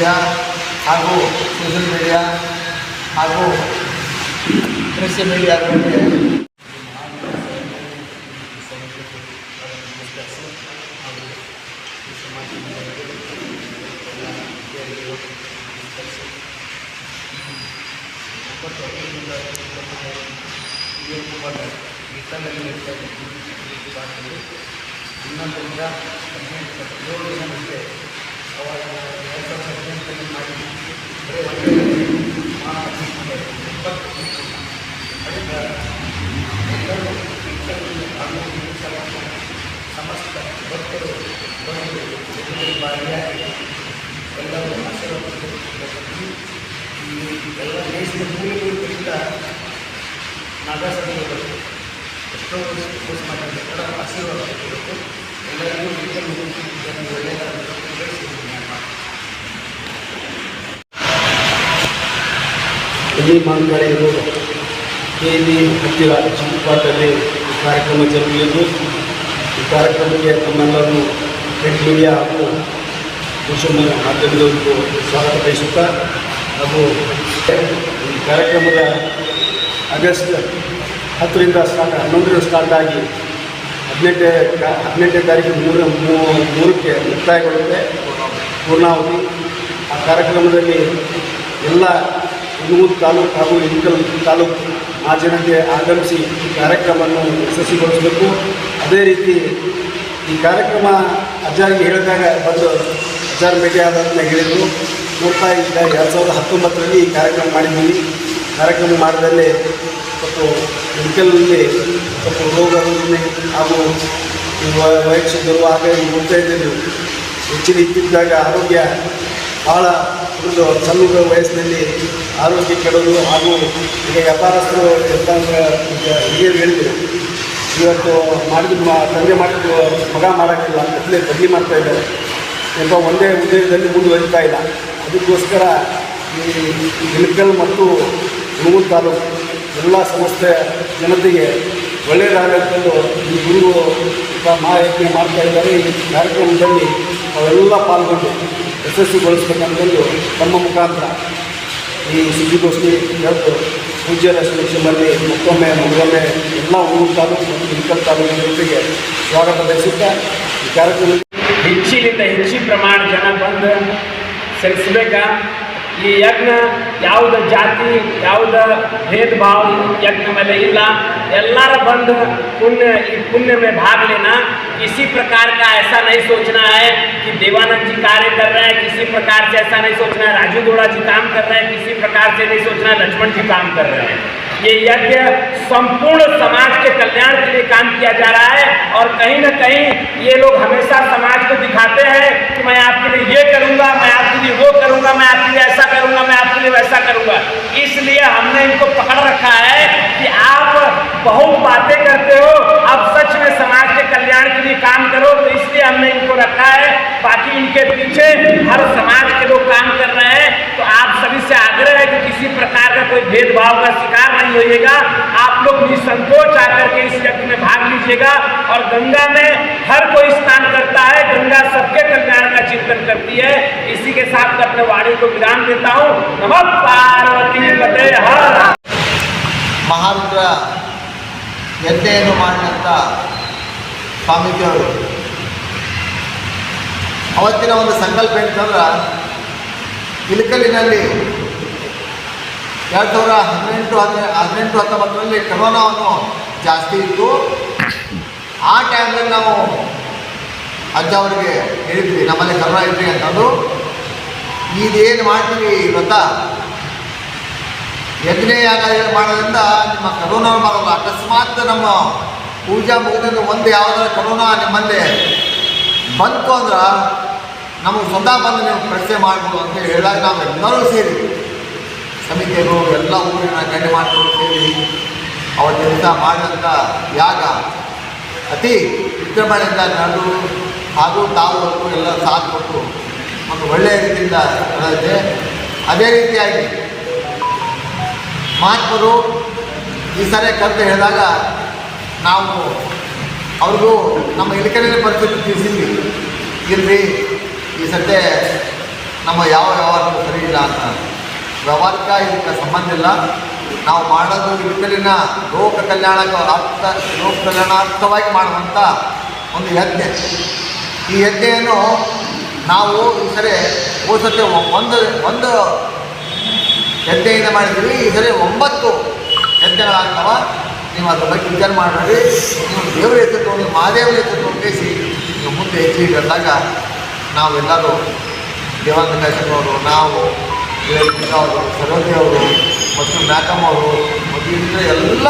Media ಹಾಗೂ social media ಹಾಗೂ ಕೃಷಿ ಮೀಡಿಯಾಗಳಿಗೆ ಇನ್ನೊಂದರಿಂದ ಹದಿನೆಂಟು ಏಳು ಜನಕ್ಕೆ ಅವಾಗ ಎರಡು ಸಾವಿರದ ಹದಿನೆಂಟರಲ್ಲಿ ಮಾಡಿ ಬರೀ ಎಲ್ಲರೂ ಇಕ್ಕಟ್ಟಿನ ಕಾನೂನು ಸಮಸ್ತ ಭಕ್ತರು ಬಂದು ಭಾಗಿಯಾಗಿ ಎಲ್ಲರೂ ಆಶೀರ್ವಾದ ಈ ಎಲ್ಲ ದೇಶದ ಮೂಲಗಳಿಂದ ಎಷ್ಟೋ ಕೋರ್ಸ್ ಮಾಡಿದ್ರೆ ಆಶೀರ್ವಾದ ಎಲ್ಲರಿಗೂ ಇದನ್ನು ಜನರು ಒಳ್ಳೆಯದಾಗಬೇಕು ಕೇಂದ್ರ ಹತ್ತಿರ ಚಿಕ್ಕಪಾಟಲ್ಲಿ ಕಾರ್ಯಕ್ರಮ ಜರುಗಿದ್ದು ಈ ಕಾರ್ಯಕ್ರಮಕ್ಕೆ ತಮ್ಮೆಲ್ಲರನ್ನು ಪ್ರಿಂಟ್ ಮೀಡಿಯಾ ಹಾಗೂ ಸೋಷಿಯಲ್ ಮಾಧ್ಯಮದವರಿಗೂ ಸ್ವಾಗತ ಬಯಸುತ್ತಾ ಹಾಗೂ ಈ ಕಾರ್ಯಕ್ರಮದ ಆಗಸ್ಟ್ ಹತ್ತರಿಂದ ಸ್ಟಾರ್ಟ್, ಹನ್ನೊಂದರಿಂದ ಸ್ಟಾರ್ಟ್ ಆಗಿ ಹದಿನೆಂಟನೇ ಹದಿನೆಂಟನೇ ತಾರೀಕು ಮೂರ ಮೂರಕ್ಕೆ ಮುಕ್ತಾಯಗೊಳ್ಳುತ್ತೆ. ಪೂರ್ಣಾವಧಿ. ಆ ಕಾರ್ಯಕ್ರಮದಲ್ಲಿ ಎಲ್ಲ ಹುಣಗೂರು ತಾಲೂಕು ಹಾಗೂ ಇಳಕಲ್ ತಾಲೂಕು ಆ ಜನತೆ ಆಗಮಿಸಿ ಈ ಕಾರ್ಯಕ್ರಮವನ್ನು ಯಶಸ್ವಿಗೊಳಿಸಬೇಕು. ಅದೇ ರೀತಿ ಈ ಕಾರ್ಯಕ್ರಮ ಅಜ್ಜಾರಿಗೆ ಹೇಳಿದಾಗ ಬಂದು ಅಜ್ಜಾರ್ ಭೇಟಿ ಆದಂತ ಹೇಳಿದರು. ನೋಡ್ತಾ ಈಗ ಎರಡು ಸಾವಿರದ ಹತ್ತೊಂಬತ್ತರಲ್ಲಿ ಈ ಕಾರ್ಯಕ್ರಮ ಮಾಡಿದ್ದೀವಿ ಕಾರ್ಯಕ್ರಮ ಮಾಡಿದಲ್ಲಿ ಸ್ವಲ್ಪ ಮೆಡಿಕಲ್ನಲ್ಲಿ ಸ್ವಲ್ಪ ರೋಗ ಹಾಗೂ ವಯಸ್ಸಿದ್ದರು ಆಗ ಈ ಇದ್ದೀವಿ ಹೆಚ್ಚಿನ ಇದ್ದಿದ್ದಾಗ ಆರೋಗ್ಯ ಭಾಳ ಒಂದು ಸಣ್ಣ ವಯಸ್ಸಿನಲ್ಲಿ ಆರೋಗ್ಯ ಕೆಡೋದು ಹಾಗೂ ಈಗ ವ್ಯಾಪಾರಸ್ಥರು ಈಗ ಹಿರಿಯರು ಹೇಳಿದರು. ಇವತ್ತು ಮಾಡಿದ ಮಾ, ತಂದೆ ಮಾಡಿದ್ದು ಮಗ ಮಾಡೋಕ್ಕಿಲ್ಲ ಕತ್ಲೆ ಬದಲಿ ಮಾಡ್ತಾ ಇದ್ದಾರೆ. ಎಂಬ ಒಂದೇ ಉದ್ಯೋಗದಲ್ಲಿ ಮುಂದುವರಿತಾ ಇಲ್ಲ. ಅದಕ್ಕೋಸ್ಕರ ಈ ಇಳಕಲ್ ಮತ್ತು ಹುಣಗೂರು ತಾಲೂಕು ಎಲ್ಲ ಸಂಸ್ಥೆ ಜನತೆಗೆ ಒಳ್ಳೆಯದಾಗಬೇಕೆಂದು ಈ ಸ್ವಲ್ಪ ಮಾಹಿತಿ ಮಾಡ್ತಾ ಇದ್ದಾರೆ. ಈ ಕಾರ್ಯಕ್ರಮದಲ್ಲಿ ಅವೆಲ್ಲ ಪಾಲ್ಗೊಂಡು ಯಶಸ್ವಿಗೊಳಿಸ್ಬೇಕಂತಂದು ತಮ್ಮ ಮುಖಾಂತರ ಈ ಸುದ್ದಿಗೋಷ್ಠಿ ಇವತ್ತು ಪೂಜ್ಯರ ಶ್ರೀಮಲ್ಲಿ ಮತ್ತೊಮ್ಮೆ ಮೊದಲೊಮ್ಮೆ ಎಲ್ಲ ಊರು ತಾಲೂಕು ಮತ್ತು ಹಿಂಕಲ್ ತಾಲೂಕಿನ ಜೊತೆಗೆ ಸ್ವಾಗತ ಬಯಸುತ್ತಾ ಈ ಕಾರ್ಯಕ್ರಮ ಹೆಚ್ಚಿನಿಂದ ಹೆಚ್ಚಿನ ಪ್ರಮಾಣ ಜನ ಬಂದು ಸಲ್ಲಿಸ್ಬೇಕ? ಈ ಯಜ್ಞ ಯಾವುದ ಜಾತಿ ಯಾವುದ ಭೇದ ಭಾವ ಯಜ್ಞ ಮೇಲೆ ಇಲ್ಲ ಎಲ್ಲರ ಬಂದು पुण्य ಈ पुण्य में भाग लेना किसी प्रकार का ऐसा नहीं सोचना है कि देवानंद जी कार्य कर रहे हैं किसी प्रकार से ऐसा नहीं सोचना है राजू गौड़ा जी काम कर रहे हैं किसी प्रकार से नहीं सोचना है लक्ष्मण जी काम कर रहे हैं ये यज्ञ संपूर्ण समाज के कल्याण के लिए काम किया जा रहा है और कहीं ना कहीं ये लोग हमेशा समाज को दिखाते हैं कि मैं आपके लिए ये करूँगा, मैं आपके लिए वो करूँगा, मैं आपके लिए ऐसा करूँगा, मैं आपके लिए वैसा करूँगा। इसलिए हमने इनको पकड़ रखा है कि आप बहुत बातें करते हो अब सच में समाज के कल्याण के लिए काम करो तो इसलिए हमने इनको रखा है। बाकी इनके पीछे हर समाज के लोग काम कर रहे हैं। तो आप सभी से आग्रह है कि किसी प्रकार का कोई भेदभाव का शिकार नहीं होइएगा आप लोग निसंकोच आकर के इस यज्ञ में भाग लीजिएगा और गंगा में हर कोई स्नान करता है गंगा सबके कल्याण का चिंतन करती है इसी के साथ मैं अपने वाणी को विराम देता हूँ नमः पार्वती पते हर ಮಹಾರುದ್ರ ಯಜ್ಞೆಯನ್ನು ಮಾಡಿದಂಥ ಸ್ವಾಮೀಜಿಯವರು ಅವತ್ತಿನ ಒಂದು ಸಂಕಲ್ಪ ಏನಂತಂದ್ರೆ ಇಳಕಲ್ಲಿನಲ್ಲಿ ಎರಡು ಸಾವಿರ ಹದಿನೆಂಟು, ಹದಿನೆ, ಹದಿನೆಂಟು, ಹತ್ತೊಂಬತ್ತರಲ್ಲಿ ಕರೋನಾವನ್ನು ಜಾಸ್ತಿ ಇತ್ತು. ಆ ಟೈಮ್ನಲ್ಲಿ ನಾವು ಅಜ್ಜ ಅವರಿಗೆ ಹೇಳಿದ್ವಿ, ನಮ್ಮಲ್ಲಿ ಕರೋನಾ ಇದ್ರಿ ಅಂತಂದು. ಇದೇನು ಮಾಡ್ತೀವಿ ವ್ರತ ಯಜ್ಞ ಯಾಗ ಮಾಡೋದ್ರಿಂದ ನಿಮ್ಮ ಕರೋನಾ ಬರೋಲ್ಲ ಅಕಸ್ಮಾತ್ ನಮ್ಮ ಪೂಜಾ ಮುಗಿದ ಒಂದು ಯಾವುದಾದ್ರು ಕರೋನಾ ನಿಮ್ಮಲ್ಲಿ ಬಂತು ಅಂದ್ರೆ ನಮಗೆ ಸ್ವತಃ ಬಂದು ನೀವು ಪರಿಚಯ ಮಾಡ್ಬೋದು ಅಂತ ಹೇಳಿದಾಗ ನಾವು ಎಲ್ಲರೂ ಸೇರಿ ಸಮಿತಿಯರು ಎಲ್ಲ ಊರಿನ ಗಣ್ಯಮಾನ್ಯರು ಸೇರಿ ಅವತ್ತಿಂದ ಮಾಡಿದಂಥ ಯಾಗ ಅತಿ ವಿಜೃಂಭಣೆಯಿಂದ ನಡೆದು ಹಾಗೂ ತಾವು ಎಲ್ಲ ಸಾಥ್ ಕೊಟ್ಟು ಒಂದು ಒಳ್ಳೆಯ ರೀತಿಯಿಂದ ನಡೆದಿದೆ. ಅದೇ ರೀತಿಯಾಗಿ ಮಹಾತ್ಮರು ಈ ಸರಿ ಕರೆದು ಹೇಳಿದಾಗ ನಾವು ಅವ್ರಿಗೂ ನಮ್ಮ ಇಲಕಲಿನ ಪರಿಸ್ಥಿತಿ ತಿಳಿಸಿದ್ವಿ. ಇಲ್ರಿ ಸದ್ಯ ನಮ್ಮ ಯಾವ ವ್ಯವಹಾರ ಸರಿ ಇಲ್ಲ ಅಂತ. ವ್ಯವಹಾರಕ್ಕೆ ಇದಕ್ಕೆ ಸಂಬಂಧ ಇಲ್ಲ. ನಾವು ಮಾಡೋದು ಇದರಲ್ಲಿನ ಲೋಕ ಕಲ್ಯಾಣ ಅರ್ಥ ಲೋಕ ಕಲ್ಯಾಣಾರ್ಥವಾಗಿ ಮಾಡುವಂಥ ಒಂದು ಯಜ್ಞ. ಈ ಯಜ್ಞೆಯನ್ನು ನಾವು ಈ ಸರಿ ಹೋದ ಸತಿ ಒಂದು ಒಂದು ಯಜ್ಞೆಯಿಂದ ಮಾಡಿದ್ದೀವಿ. ಈ ಸರಿ ಒಂಬತ್ತು ಯಜ್ಞಗಳಾಗ್ತವ ನೀವು ಅದ್ರ ಬಗ್ಗೆ ವಿಚಾರ ಮಾಡಬೇಡಿ. ನೀವು ದೇವರ ಎತ್ತಿಕೊಂಡು ಮಹಾದೇವರ ಹೆಸರು ಬೇಸಿ ನೀವು ಮುಂದೆ ಹೆಚ್ಚಿಗೆ ಬಂದಾಗ ನಾವೆಲ್ಲರೂ ದೇವಾನಂದ ಕೈಸನವರು ನಾವು ಅವರು ಸರೋಜಿ ಅವರು, ಮತ್ತು ಮ್ಯಾಕಮ್ ಅವರು, ಮತ್ತು ಇತರ ಎಲ್ಲ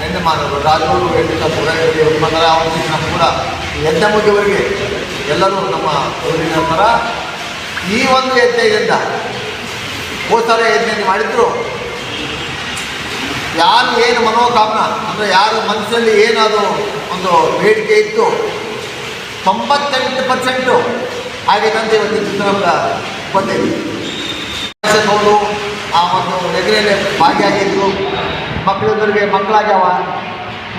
ಗಣ್ಯಮಾನವರು ರಾಜವರು ವೇದಿಕ ಪುರಗರಿ ಮನರ ಅವರು ಕೂಡ ಯಜ್ಞ ಮುಗಿಯವರೆಗೆ ಎಲ್ಲರೂ ನಮ್ಮ ಊರಿನ ಪರ ಈ ಒಂದು ಯಜ್ಞದಿಂದ ಹೋದ ಯಜ್ಞೆಯನ್ನು ಯಜ್ಞ ಮಾಡಿದ್ರು. ಯಾರು ಏನು ಮನೋಕಾಮನ ಅಂದರೆ ಯಾರು ಮನಸ್ಸಲ್ಲಿ ಏನಾದರೂ ಒಂದು ಬೇಡಿಕೆ ಇತ್ತು, ತೊಂಬತ್ತೆಂಟು ಪರ್ಸೆಂಟು ಆಗಿದೆ ಅಂತ ಇವತ್ತು ಚಿತ್ರ ಬಂದಿದೆ. ಅವರು ಆ ಒಂದು ನೆಗರೆಯಲ್ಲಿ ಭಾಗಿಯಾಗಿದ್ದು ಮಕ್ಕಳಿದ್ದರಿಗೆ ಮಕ್ಕಳಾಗ್ಯಾವ,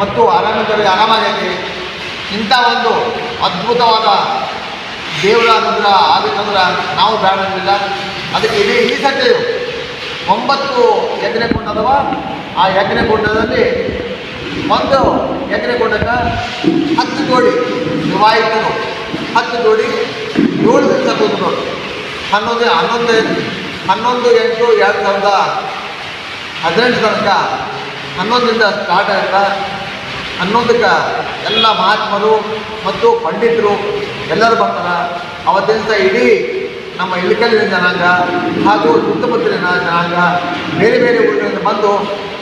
ಮತ್ತು ಆರಾಮಿದ್ದರಿಗೆ ಆರಾಮಾಗೈತಿ ಇಂಥ ಒಂದು ಅದ್ಭುತವಾದ ದೇವರ ಅನುಗ್ರಹ ಆಗಬೇಕಂದ್ರೆ ನಾವು ಬೇಡಂಗಿಲ್ಲ ಅದಕ್ಕೆ ಇಡೀ ಈ ಸತ್ತೆ ಒಂಬತ್ತು ಎಕರೆ ಕೊಂಡದವ ಆ ಎಕರೆ ಕೊಂಡದಲ್ಲಿ ಒಂದು ಎಕರೆ ಕೊಂಡಕ್ಕೆ ಹತ್ತು ಜೋಡಿ ವಿವಾಹಿತರು, ಹತ್ತು ಜೋಡಿ ಏಳು ದಿವಸ ನೋಡಿ ಹನ್ನೊಂದು ಹನ್ನೊಂದು ಹನ್ನೊಂದು, ಎಂಟು, ಎರಡು ಸಾವಿರದ ಹದಿನೆಂಟು ತನಕ ಹನ್ನೊಂದರಿಂದ ಸ್ಟಾರ್ಟ್ ಆಯ್ತ? ಹನ್ನೊಂದಕ್ಕೆ ಎಲ್ಲ ಮಹಾತ್ಮರು ಮತ್ತು ಪಂಡಿತರು ಎಲ್ಲರೂ ಬರ್ತಾರೆ. ಅವತ್ತಿನ ದಿವಸ ಇಡೀ ನಮ್ಮ ಇಳಕಲ್ಲಿನ ಜನಾಂಗ ಹಾಗೂ ಸುತ್ತಮುತ್ತಲಿನ ಜನಾಂಗ ಬೇರೆ ಬೇರೆ ಊರಿನಿಂದ ಬಂದು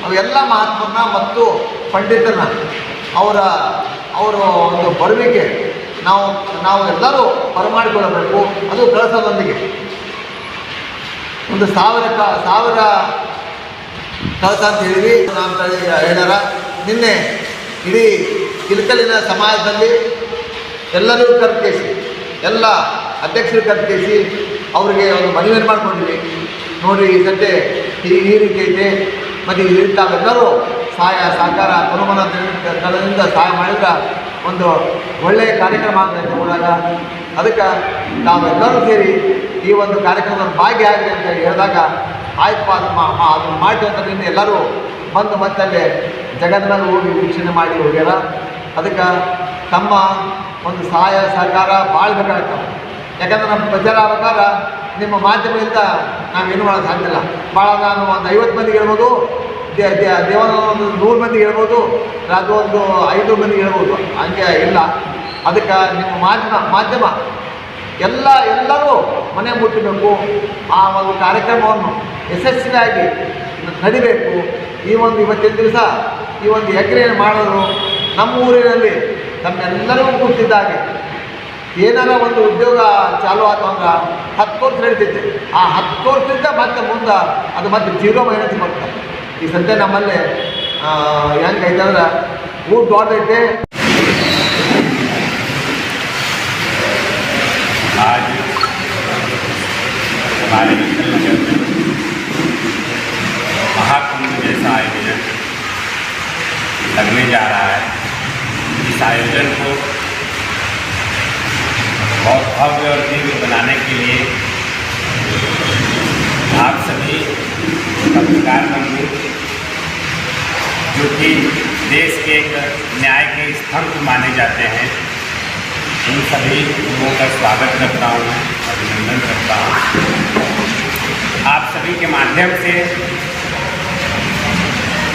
ಅವೆಲ್ಲ ಮಹಾತ್ಮರನ್ನ ಮತ್ತು ಪಂಡಿತರನ್ನ ಅವರ ಅವರ ಒಂದು ಬರುವಿಕೆ ನಾವು ನಾವು ಎಲ್ಲರೂ ಬರಮಾಡಿಕೊಳ್ಳಬೇಕು ಅದು ಕಳಸದೊಂದಿಗೆ ಒಂದು ಸಾವಿರ ಕ, ಸಾವಿರ ಕಳಸ ಅಂತ ಹೇಳಿದ್ವಿ. ನಾನು ಹೇಳಿ ಹೇಳ್ಯಾರ ನಿನ್ನೆ ಇಡೀ ಇಳಕಲಿನ ಸಮಾಜದಲ್ಲಿ ಎಲ್ಲರೂ ಕರ್ಕೇಸಿ ಎಲ್ಲ ಅಧ್ಯಕ್ಷರು ಕರ್ಕೇಸಿ ಅವರಿಗೆ ಒಂದು ಮನವಿ ಮಾಡಿಕೊಂಡಿವಿ ನೋಡಿ ಈ ಸದ್ಯ ಈ ಈ ರೀತಿ ಐತೆ ಮತ್ತು ಈ ತಾವೆಲ್ಲರೂ ಸಹಾಯ, ಸಹಕಾರ ದಳದಿಂದ ಸಹಾಯ ಮಾಡಿದ್ರೆ ಒಂದು ಒಳ್ಳೆಯ ಕಾರ್ಯಕ್ರಮ ಆಗ್ತದೆ ಊರಾಗ ಅದಕ್ಕೆ ನಾವೆಲ್ಲರೂ ಸೇರಿ ಈ ಒಂದು ಕಾರ್ಯಕ್ರಮದಲ್ಲಿ ಭಾಗಿಯಾಗಲಿ ಅಂತ ಹೇಳಿ ಹೇಳಿದಾಗ, ಆಯ್ತಪ್ಪ ಅದನ್ನು ಮಾಡ್ತೀವಿ ಅಂತ ನಿನ್ನೆ ಎಲ್ಲರೂ ಬಂದು ಮತ್ತಲ್ಲೇ ಮೇಲೆ ಹೋಗಿ ವೀಕ್ಷಣೆ ಮಾಡಿ ಹೋಗ್ಯಾರ. ಅದಕ್ಕೆ ತಮ್ಮ ಒಂದು ಸಹಾಯ, ಸಹಕಾರ ಭಾಳ ಬೇಕಾಗ್ತವೆ. ಯಾಕಂದ್ರೆ ನಮ್ಮ ಪ್ರಚಾರ ಆಗಬೇಕಾದ್ರೆ ನಿಮ್ಮ ಮಾಧ್ಯಮದಿಂದ ನಾವೇನು ಮಾಡೋದು ಸಾಧ್ಯ ಇಲ್ಲ. ಭಾಳ ನಾನು ಒಂದು ಐವತ್ತು ಮಂದಿಗೆ ಹೇಳ್ಬೋದು ದೇ ದೇ- ದೇವನ ಒಂದು ನೂರು ಮಂದಿ ಹೇಳ್ಬೋದು ಅದು ಒಂದು ಐದು ಮಂದಿ ಹೇಳ್ಬೋದು. ಹಂಗೆ ಇಲ್ಲ. ಅದಕ್ಕೆ ನಿಮ್ಮ ಮಾಧ್ಯಮ ಮಾಧ್ಯಮ, ಎಲ್ಲ ಎಲ್ಲರೂ ಮನೆ ಮುಟ್ಟಬೇಕು. ಆ ಒಂದು ಕಾರ್ಯಕ್ರಮವನ್ನು ಯಶಸ್ವಿಯಾಗಿ ನಡಿಬೇಕು. ಈ ಒಂದು ಇವತ್ತಿನ ದಿವಸ, ಈ ಒಂದು ಯಜ್ಞೆಯನ್ನು ಮಾಡೋದು ನಮ್ಮ ಊರಿನಲ್ಲಿ ನಮ್ಮೆಲ್ಲರಿಗೂ ಕೂತಿದ್ದಾಗೆ ಏನಾರ ಒಂದು ಉದ್ಯೋಗ ಚಾಲು ಆಯ್ತು ಅಂದ್ರೆ ಹತ್ತು ವರ್ಷ ನಡೀತೈತೆ. ಆ ಹತ್ತು ವರ್ಷದಿಂದ ಮತ್ತೆ ಮುಂದೆ ಅದು ಮತ್ತೆ ಜೀರೋ ಮೈನಸ್ ಬರ್ತದೆ ಈ ಸದ್ಯ ನಮ್ಮಲ್ಲಿ ಹೆಂಗೆ ಐತೆ ಅಂದ್ರೆ ಊಟ ದೊಡ್ಡದೈತೆ आज हमारे मित्र नगर में महाकुंभ जैसा आयोजन लगने जा रहा है इस आयोजन को बहुत भव्य और दिव्य बनाने के लिए आप सभी पत्रकार बंधु जो कि देश के एक न्याय के स्तंभ माने जाते हैं, उन सभी लोगों का स्वागत करता हूँ मैं अभिनंदन करता हूँ। आप सभी के माध्यम से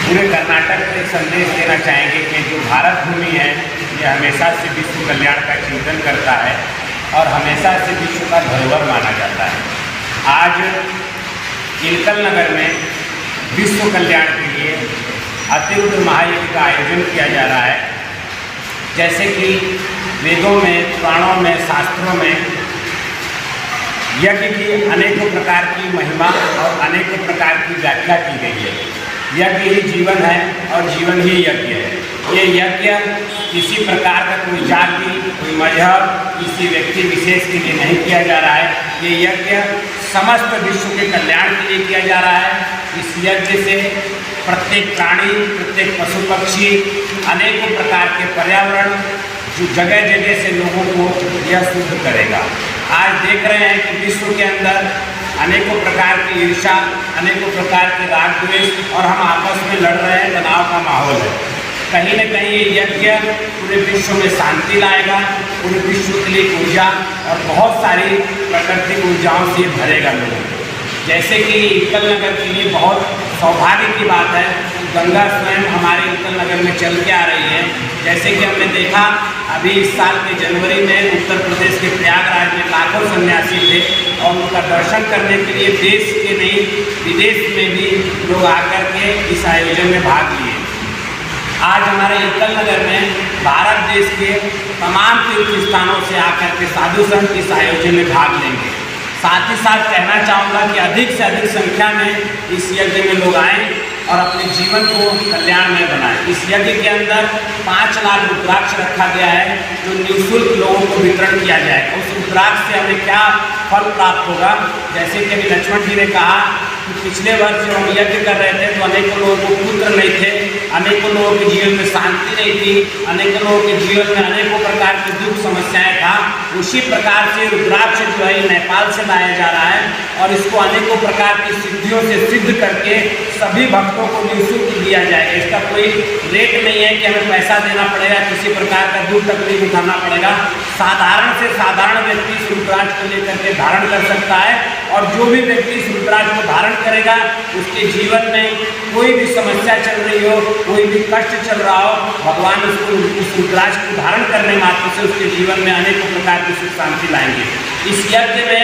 पूरे कर्नाटक एक संदेश देना चाहेंगे कि जो भारत भूमि है, ये हमेशा से विश्व कल्याण का चिंतन करता है और हमेशा से विश्व का धरोहर माना जाता है। आज इलकल नगर में विश्व कल्याण के लिए अतिरुद्ध महायज्ञ का आयोजन किया जा रहा है। जैसे कि वेदों में, पुराणों में, शास्त्रों में यज्ञ की अनेकों प्रकार की महिमा और अनेकों प्रकार की व्याख्या की गई है। यज्ञ ही जीवन है और जीवन ही यज्ञ है। ये यज्ञ किसी प्रकार का कोई जाति, कोई मज़हब, किसी व्यक्ति विशेष के लिए नहीं किया जा रहा है। ये यज्ञ समस्त विश्व के कल्याण के लिए किया जा रहा है। इस यज्ञ से प्रत्येक प्राणी, प्रत्येक पशु पक्षी, अनेकों प्रकार के पर्यावरण, जो जगह जगह से लोगों को यह शुद्ध करेगा। आज देख रहे हैं कि विश्व के अंदर अनेकों प्रकार की ईर्षा अनेकों प्रकार के राग द्वेष और हम आपस में लड़ रहे हैं, तनाव का माहौल है। कहीं न कहीं ये यज्ञ पूरे विश्व में शांति लाएगा, पूरे विश्व के लिए ऊर्जा और बहुत सारी प्राकृतिक ऊर्जाओं से भरेगा लोगों। जैसे कि उत्कल नगर के लिए बहुत सौभाग्य की बात है, गंगा स्वयं हमारे उत्कल नगर में चल के आ रही है। जैसे कि हमने देखा, अभी इस साल के जनवरी में उत्तर प्रदेश के प्रयागराज में लाखों सन्यासी थे और उनका दर्शन करने के लिए देश के नहीं, विदेश में भी लोग आकर के इस आयोजन में भाग लिए। आज हमारे उत्कल नगर में भारत देश के तमाम तीर्थ स्थानों से आकर के साधु संत इस आयोजन में भाग लेंगे। साथ ही साथ कहना चाहूँगा कि अधिक से अधिक संख्या में इस यज्ञ में लोग आएँ और अपने जीवन को कल्याणमय बनाएँ। इस यज्ञ के अंदर पाँच लाख रुद्राक्ष रखा गया है, जो निःशुल्क लोगों को वितरण किया जाएगा उस रुद्राक्ष से हमें क्या फल प्राप्त होगा? जैसे कि अभी लक्ष्मण जी ने कहा कि पिछले वर्ष जब हम यज्ञ कर रहे थे तो अनेकों लोगों को पुत्र नहीं थे। अनेकों लोगों के जीवन में शांति नहीं थी, अनेकों लोगों के जीवन में अनेकों प्रकार की दुख समस्याएँ था। उसी प्रकार से रुद्राक्ष जो है नेपाल से लाया जा रहा है और इसको अनेकों प्रकार की सिद्धियों से सिद्ध करके सभी भक्तों को निःशुल्क दिया जाएगा। इसका कोई रेट नहीं है कि हमें पैसा देना पड़ेगा, किसी प्रकार का दुख तकलीफ़ उठाना पड़ेगा। साधारण से साधारण व्यक्ति इस रुद्राक्ष को लेकर के धारण कर सकता है और जो भी व्यक्ति इस रुद्राक्ष को धारण करेगा, उसके जीवन में कोई भी समस्या चल रही हो कोई भी कष्ट चल रहा हो, भगवान उसको उस रुद्राज को धारण करने मात्र से उसके जीवन में अनेक प्रकार की सुख शांति लाएँगे। इस यज्ञ में